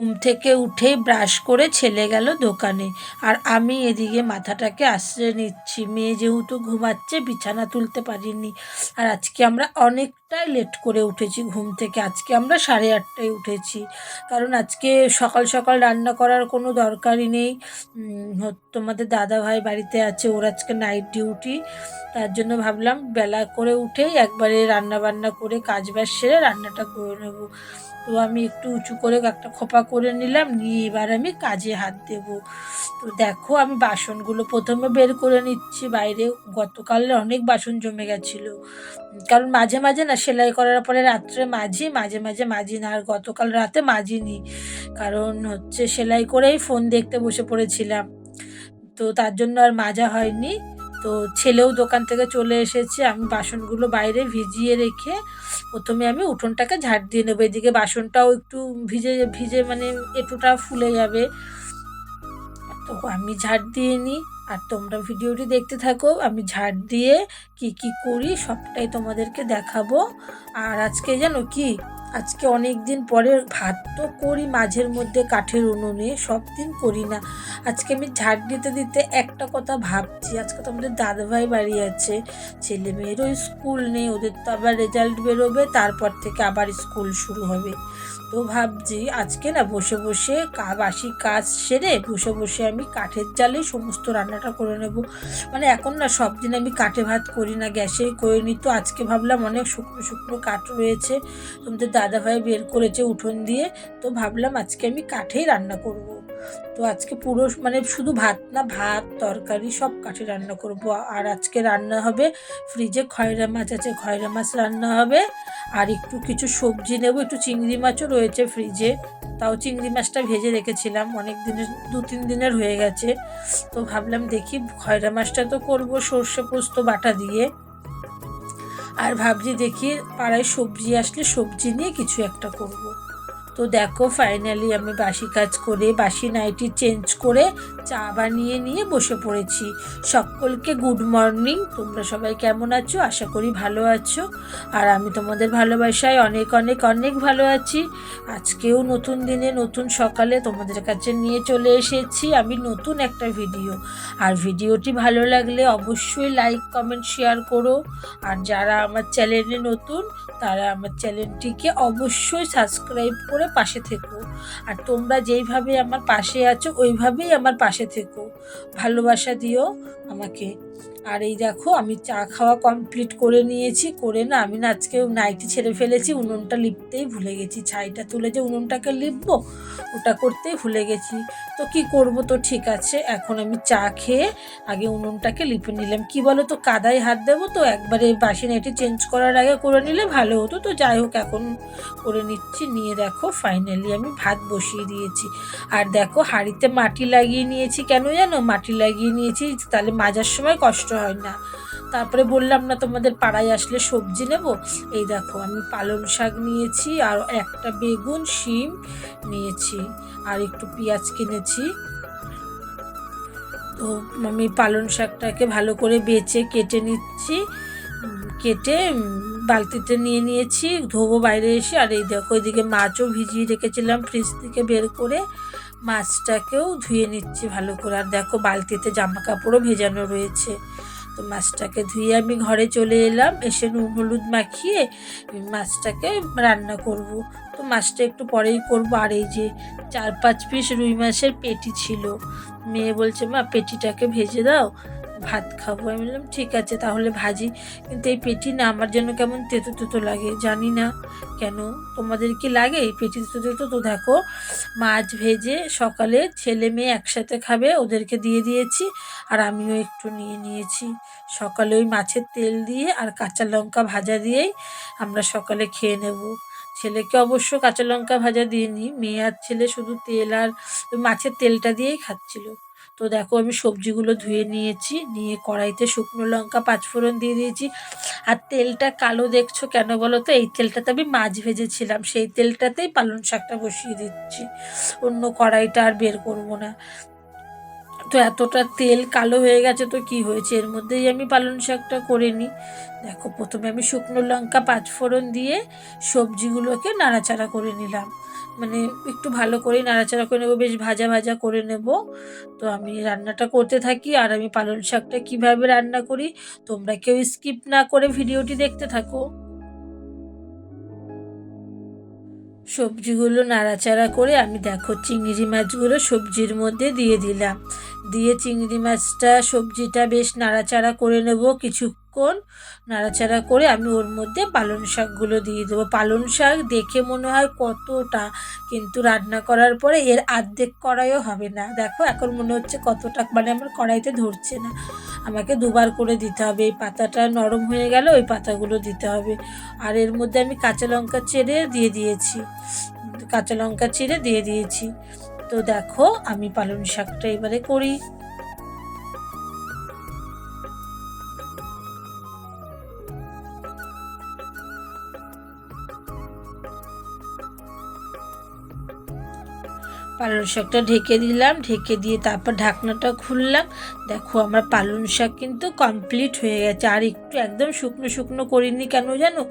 ঘুম থেকে উঠেই ব্রাশ করে ছেলে গেল দোকানে। আর আমি এদিকে মাথাটাকে আশ্রয় নিচ্ছি। মেয়ে যেহেতু ঘুমাচ্ছে, বিছানা তুলতে পারিনি। আর আজকে আমরা অনেকটাই লেট করে উঠেছি ঘুম থেকে। আজকে আমরা সাড়ে আটটায় উঠেছি। কারণ আজকে সকাল সকাল রান্না করার কোনো দরকারই নেই। তোমাদের দাদা ভাই বাড়িতে আছে, ওর আজকে নাইট ডিউটি তার জন্য ভাবলাম বেলা করে উঠেই একবারে রান্না বান্না করে কাজ বাজ সেরে রান্নাটা করে নেব। তো আমি একটু উঁচু করে একটা খোপা করে নিলাম, নিয়ে এবার আমি কাজে হাত দেব। তো দেখো আমি বাসনগুলো প্রথমে বের করে নিচ্ছি, বাইরে গতকাল অনেক বাসন জমে গেছিল। কারণ মাঝে মাঝে না সেলাই করার পরে রাত্রে মাঝি মাঝে মাঝে মাঝি না। আর গতকাল রাতে মাজিনি কারণ হচ্ছে সেলাই করেই ফোন দেখতে বসে পড়েছিলাম। তো তার জন্য আর মাজা হয়নি। তো ছেলেও দোকান থেকে চলে এসেছে। আমি বাসনগুলো বাইরে ভিজিয়ে রেখে প্রথমে আমি উঠোনটাকে ঝাড় দিয়ে নেব। এদিকে বাসনটাও একটু ভিজে ভিজে মানে এঁটোটা ফুলে যাবে। তো আমি ঝাড় দিয়ে নিই আর তোমরা ভিডিওটি দেখতে থাকো, আমি ঝাড় দিয়ে কি কি করি সবটাই তোমাদেরকে দেখাবো। আর আজকে জানো কি? আজকে অনেক দিন পরে ভাত তো করি, মাঝের মধ্যে কাঠের উনুনে, সব দিন করি না। আজকে আমি ঝাড় দিতে দিতে একটা কথা ভাবছি, আজকে তোমাদের দাদাভাই বাড়ি আছে ছেলে মেয়েরও স্কুল নেই, ওদের তো আবার রেজাল্ট বেরোবে, তারপর থেকে আবার স্কুল শুরু হবে। তো ভাবছি আজকে না বসে বসে কা, বাসি কাজ সেরে বসে বসে আমি কাঠের জালেই সমস্ত রান্নাটা করে নেব। মানে এখন না সব দিন আমি কাঠে ভাত করি না, গ্যাসেই করে নিই তো আজকে ভাবলাম অনেক শুকনো শুকনো কাঠ রয়েছে, তোমাদের দাদাভাই বের করেছে উঠোন দিয়ে, তো ভাবলাম আজকে আমি কাঠেই রান্না করব। তো আজকে পুরো মানে শুধু ভাত না, ভাত, তরকারি সব কাঠে রান্না করব। আর আজকে রান্না হবে ফ্রিজে খয়রা মাছ আছে, খয়রা মাছ রান্না হবে। আর একটু কিছু সবজি নেব, একটু চিংড়ি মাছও রয়েছে ফ্রিজে। তাও চিংড়ি মাছটা ভেজে রেখেছিলাম, অনেক দিনের, দু, তিন দিনের হয়ে গেছে। তো ভাবলাম দেখি খয়রা মাছটা তো করব সর্ষে পোস্ত বাটা দিয়ে। আর ভাবছি দেখি পাড়ায় সবজি আসলে সবজি নিয়ে কিছু একটা করব। তো দেখো ফাইনালি আমি বাসি কাজ করে, বাসি নাইটি চেঞ্জ করে চা বানিয়ে নিয়ে বসে পড়েছি। সকলকে গুড মর্নিং তোমরা সবাই কেমন আছো? আশা করি ভালো আছো। আর আমি তোমাদের ভালোবাসায় অনেক অনেক অনেক ভালো আছি। আজকেও নতুন দিনে, নতুন সকালে তোমাদের কাছে নিয়ে চলে এসেছি আমি নতুন একটা ভিডিও আর ভিডিওটি ভালো লাগলে অবশ্যই লাইক কমেন্ট শেয়ার করো। আর যারা আমার চ্যানেলে নতুন, তারা আমার চ্যানেলটিকে অবশ্যই সাবস্ক্রাইব করে পাশে থেকো। আর তোমরা যেইভাবে আমার পাশে আছো, ওইভাবেই আমার পাশে থেকো। ভালোবাসা দিও আমাকে। আর এই দেখো, আমি চা খাওয়া কমপ্লিট করে নিয়েছি। করে না, আমি না আজকে নাইটি ছেড়ে ফেলেছি, উনুনটা লিপতেই ভুলে গেছি। ছাইটা তুলে যে উনুনটাকে লিপবো, ওটা করতেই ভুলে গেছি। তো কি করব তো, ঠিক আছে, এখন আমি চা খেয়ে আগে উনুনটাকে লিপে নিলাম। কি বলো তো কাদায় হাত দেবো তো, একবারে বাসি নাইটি চেঞ্জ করার আগে করে নিলে ভালো হতো। তো যাই হোক, এখন করে নিচ্ছি, নিয়ে দেখো ফাইনালি আমি ভাত বসিয়ে দিয়েছি। আর দেখো, হাঁড়িতে মাটি লাগিয়ে নিয়েছি। কেন জানো? মাটি লাগিয়ে নিয়েছি, তাহলে মাজার সময় কষ্ট হয় না। তারপরে বললাম, না, তোমাদের পাড়ায় আসলে সবজি নেব? এই দেখো, আমি পালং শাক নিয়েছি, আর একটা বেগুন, শিম নিয়েছি, আর একটু পেঁয়াজ কিনেছি। তো আমি পালং শাকটাকে ভালো করে বেচে, কেটে নিচ্ছি। কেটে বালতিতে নিয়ে নিয়েছি, ধোবো বাইরে এসে, আর এই দেখো এদিকে মাছও ভিজিয়ে রেখেছিলাম ফ্রিজ থেকে বের করে, মাছটাকেও ধুয়ে নিচ্ছি ভালো করে। আর দেখো বালতিতে জামা কাপড়ও ভেজানো রয়েছে, তো মাছটাকে ধুয়ে আমি ঘরে চলে এলাম, এসে নুন হলুদ মাখিয়ে মাছটাকে রান্না করব। তো মাছটা একটু পরেই করব, আর এই যে চার পাঁচ পিস রুই মাছের পেটি ছিল, মেয়ে বলছে, মা, পেটিটাকে ভেজে দাও। ভাত খাব। আমি বললাম, ঠিক আছে, তাহলে ভাজি। কিন্তু এই পেটি না, আমার যেন কেমন তেতো তেতো লাগে, জানি না কেন। তোমাদের কি লাগে এই পেটি তেতো তেতো? তো দেখো, মাছ ভেজে সকালে ছেলে মেয়ে একসাথে খাবে, ওদেরকে দিয়ে দিয়েছি, আর আমিও একটু নিয়ে নিয়েছি। সকালে ওই মাছের তেল দিয়ে আর কাঁচা লঙ্কা ভাজা দিয়েই আমরা সকালে খেয়ে নেব। ছেলেকে অবশ্য কাঁচা লঙ্কা ভাজা দিইনি, মেয়ে আর ছেলে শুধু তেল আর মাছের তেলটা দিয়েই খাচ্ছিল। তো দেখো আমি সবজিগুলো ধুয়ে নিয়েছি, নিয়ে কড়াইতে শুকনো লঙ্কা, পাঁচফোড়ন দিয়ে দিয়েছি। আর তেলটা কালো দেখছ কেন বলো তো? এই তেলটাতে আমি মাছ ভেজেছিলাম, সেই তেলটাতেই পালং শাকটা বসিয়ে দিচ্ছি। অন্য কড়াইটা আর বের করব না। তো এতটা তেল কালো হয়ে গেছে তো কি হয়েছে? এর মধ্যেই আমি পালং শাকটা করে নিই। দেখো, প্রথমে আমি শুকনো লঙ্কা পাঁচফোড়ন দিয়ে সবজিগুলোকে নাড়াচাড়া করে নিলাম। মানে একটু ভালো করে নাড়াচাড়া করে নেব, বেশ ভাজা ভাজা করে নেব। তো আমি রান্নাটা করতে থাকি আর আমি পালং শাকটা কীভাবে রান্না করি, তোমরা কেউ স্কিপ না করে ভিডিওটি দেখতে থাকো। সবজিগুলো নাড়াচাড়া করে আমি দেখো চিংড়ি মাছগুলো সবজির মধ্যে দিয়ে দিলাম। দিয়ে চিংড়ি মাছটা, সবজিটা বেশ নাড়াচাড়া করে নেব কিছুক্ষণ। নাড়াচাড়া করে আমি ওর মধ্যে পালং শাকগুলো দিয়ে দেবো। পালং শাক দেখে মনে হয় কতটা, কিন্তু রান্না করার পরে এর আর্ধেক কড়াইও হবে না। দেখো, এখন মনে হচ্ছে কতটা মানে আমার কড়াইতে ধরছে না। আমাকে দুবার করে দিতে হবে। এই পাতাটা নরম হয়ে গেল ওই পাতাগুলো দিতে হবে। আর এর মধ্যে আমি কাঁচা লঙ্কা চেড়ে দিয়ে দিয়েছি। কাঁচা লঙ্কা চিড়ে দিয়ে দিয়েছি। তো দেখো আমি পালং শাকটা এবারে করি। পালং শাকটা ঢেকে দিলাম, ঢেকে দিয়ে তারপর ঢাকনাটা খুললাম। দেখো আমার পালং শাক কিন্তু কমপ্লিট হয়ে গেছে। আর একটু একদম শুকনো শুকনো করিনি কেন জানো?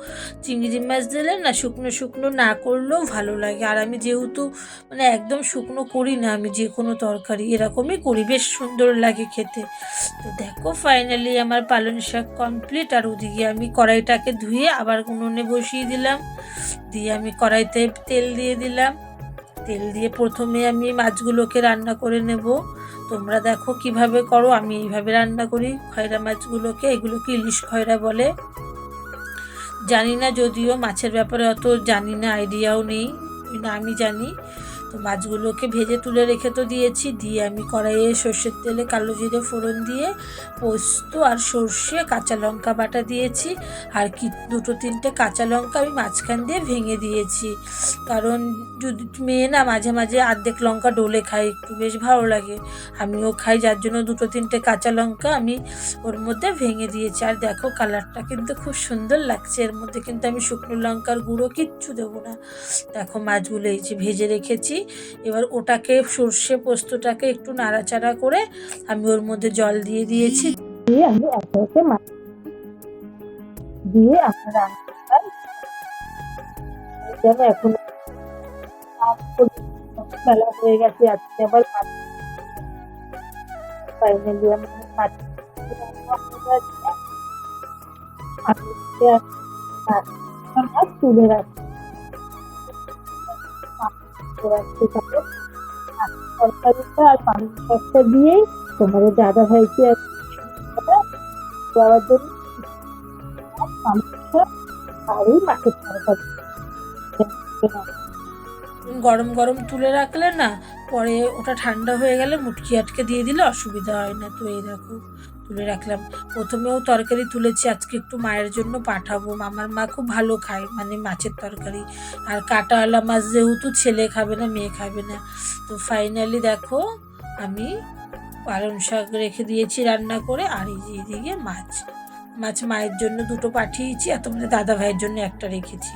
চিংড়ি মাছ দিলে না শুকনো শুকনো না করলেও ভালো লাগে। আর আমি যেহেতু মানে একদম শুকনো করি না, আমি যে কোনো তরকারি এরকমই করি, বেশ সুন্দর লাগে খেতে। তো দেখো ফাইনালি আমার পালং শাক কমপ্লিট আর ওদিকে আমি কড়াইটাকে ধুয়ে আবার উনুনে বসিয়ে দিলাম। দিয়ে আমি কড়াইতে তেল দিয়ে দিলাম। তেল দিয়ে প্রথমে আমি মাছগুলোকে রান্না করে নেব। তোমরা দেখো কীভাবে করো, আমি এইভাবে রান্না করি। খয়রা মাছগুলোকে, এগুলোকে ইলিশ খয়রা বলে। জানি না, যদিও মাছের ব্যাপারে অত জানি না, আইডিয়াও নেই। না, আমি জানি। তো মাছগুলোকে ভেজে তুলে রেখে তো দিয়েছি। দিয়ে আমি কড়াইয়ে সর্ষের তেলে কালো জিরে ফোড়ন দিয়ে পোস্ত আর সর্ষে, কাঁচা লঙ্কা বাটা দিয়েছি। আর কি, দুটো তিনটে কাঁচা লঙ্কা আমি মাঝখান দিয়ে ভেঙে দিয়েছি। কারণ যদি মেয়ে না মাঝে মাঝে আর্ধেক লঙ্কা ডোলে খাই একটু বেশ ভালো লাগে। আমিও খাই, যার জন্য দুটো তিনটে কাঁচা লঙ্কা আমি ওর মধ্যে ভেঙে দিয়েছি। আর দেখো, কালারটা কিন্তু খুব সুন্দর লাগছে। এর মধ্যে কিন্তু আমি শুকনো লঙ্কার গুঁড়ো কিচ্ছু দেবো না। দেখো, মাছগুলো এই যে ভেজে রেখেছি। এবার ওটাকে সর্ষে পোস্তটাকে একটু নাড়াচাড়া করে আমি ওর মধ্যে জল দিয়ে দিয়েছি। দিয়ে আমি একে দিয়ে যেন এখন হয়ে গেছে, আজকে আবার ফাইনালি আমি তুলে রাখছি তারপর তরকারিটা আর গরম গরম তুলে রাখলে না, পরে ওটা ঠান্ডা হয়ে গেলে মুটকি আটকে দিয়ে দিলে অসুবিধা হয় না। তো এই দেখো তুলে রাখলাম। প্রথমেও তরকারি তুলেছি, আজকে একটু মায়ের জন্য পাঠাবো। আমার মা খুব ভালো খায় মানে মাছের তরকারি। আর কাটাওয়ালা মাছ যেহেতু ছেলে খাবে না, মেয়ে খাবে না। তো ফাইনালি দেখো, আমি পালং শাক রেখে দিয়েছি রান্না করে, আর এই যে এদিকে মাছ। মাছ মায়ের জন্য দুটো পাঠিয়েছি, আর তোমাদের দাদা ভাইয়ের জন্য একটা রেখেছি।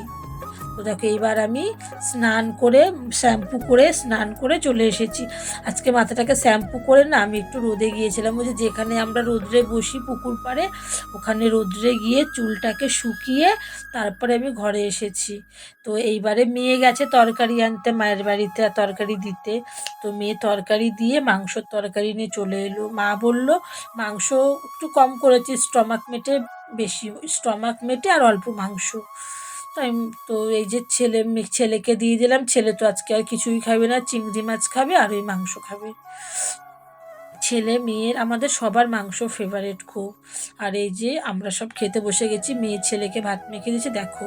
তো দেখো, এইবার আমি স্নান করে, শ্যাম্পু করে, স্নান করে চলে এসেছি। আজকে মাথাটাকে শ্যাম্পু করে না, আমি একটু রোদে গিয়েছিলাম। ওই যেখানে আমরা রোদ্রে বসি পুকুর পাড়ে, ওখানে রোদ্রে গিয়ে চুলটাকে শুকিয়ে তারপরে আমি ঘরে এসেছি। তো এইবারে মেয়ে গেছে তরকারি আনতে, মায়ের বাড়িতে তরকারি দিতে। তো মেয়ে তরকারি দিয়ে মাংসর তরকারি নিয়ে চলে এলো। মা বলল, মাংস একটু কম করেছি স্টমাক মেটে বেশি, স্টমাক মেটে আর অল্প মাংস। তাই তো এই যে ছেলে ছেলেকে দিয়ে দিলাম। ছেলে তো আজকে আর কিছুই খাবে না, চিংড়ি মাছ খাবে আর ওই মাংস খাবে। ছেলে, মেয়ের, আমাদের সবার মাংস ফেভারেট খুব। আর এই যে আমরা সব খেতে বসে গেছি, মেয়ে ছেলেকে ভাত মেখে দিয়েছে, দেখো।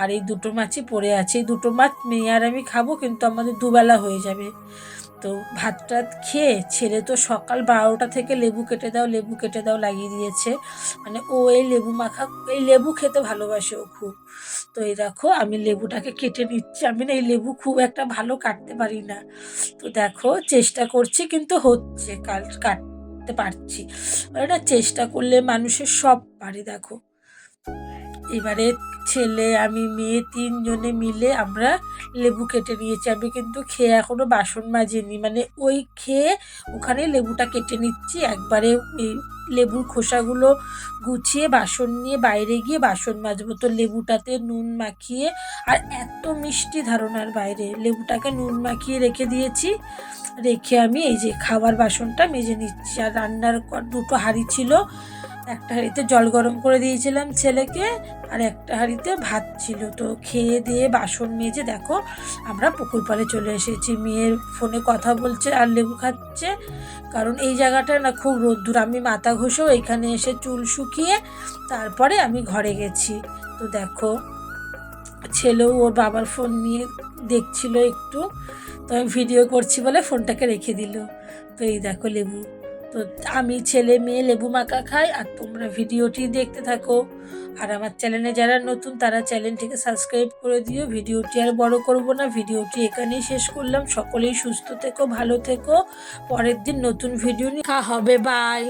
আর এই দুটো মাছই পড়ে আছে। এই দুটো মাছ মেয়ে আর আমি খাব, কিন্তু আমাদের দুবেলা হয়ে যাবে। তো ভাত টাত খেয়ে ছেলে তো সকাল বারোটা থেকে লেবু কেটে দাও, লেবু কেটে দাও লাগিয়ে দিয়েছে। মানে ও এই লেবু মাখা, এই লেবু খেতে ভালোবাসে ও খুব। তো এই দেখো, আমি লেবুটাকে কেটে নিচ্ছি। আমি না এই লেবু খুব একটা ভালো কাটতে পারি না। তো দেখো, চেষ্টা করছি কিন্তু হচ্ছে কাল কাটতে পারছি। এটা চেষ্টা করলে মানুষের সব পারে, দেখো। এবারে ছেলে আমি মেয়ে তিনজনে মিলে আমরা লেবু কেটে নিয়েছি। আমি কিন্তু খেয়ে এখনও বাসন মাজিনি। মানে ওই খেয়ে ওখানে লেবুটা কেটে নিচ্ছি। একবারে এই লেবুর খোসাগুলো গুছিয়ে বাসন নিয়ে বাইরে গিয়ে বাসন মাজবো। তো লেবুটাতে নুন মাখিয়ে আর এত মিষ্টি ধারণার বাইরে। লেবুটাকে নুন মাখিয়ে রেখে দিয়েছি। রেখে আমি এই যে খাবার বাসনটা মেজে নিচ্ছি। আর রান্নার দুটো হাঁড়ি ছিল। একটা হাঁড়িতে জল গরম করে দিয়েছিলাম ছেলেকে, আর একটা হাঁড়িতে ভাত ছিল। তো খেয়ে দিয়ে বাসন মেজে দেখো, আমরা পুকুর পাড়ে চলে এসেছি। মেয়ের ফোনে কথা বলছে আর লেবু খাচ্ছে। কারণ এই জায়গাটা না খুব রোদ্দুর। আমি মাথা ঘষেও এখানে এসে চুল শুকিয়ে তারপরে আমি ঘরে গেছি। তো দেখো, ছেলেও ওর বাবার ফোন নিয়ে দেখছিল একটু। তো আমি ভিডিও করছি বলে ফোনটাকে রেখে দিল। তো এই দেখো লেবু। তো আমি ছেলে মেয়ে লেবু মাখা খাই আর তোমরা ভিডিওটি দেখতে থাকো। আর আমার চ্যানেলে যারা নতুন, তারা চ্যানেলটিকে সাবস্ক্রাইব করে দিও। ভিডিওটি আর বড় করব না, ভিডিওটি এখানেই শেষ করলাম। সকলেই সুস্থ থেকো, ভালো থেকো। পরের দিন নতুন ভিডিও নিয়ে হবে বাই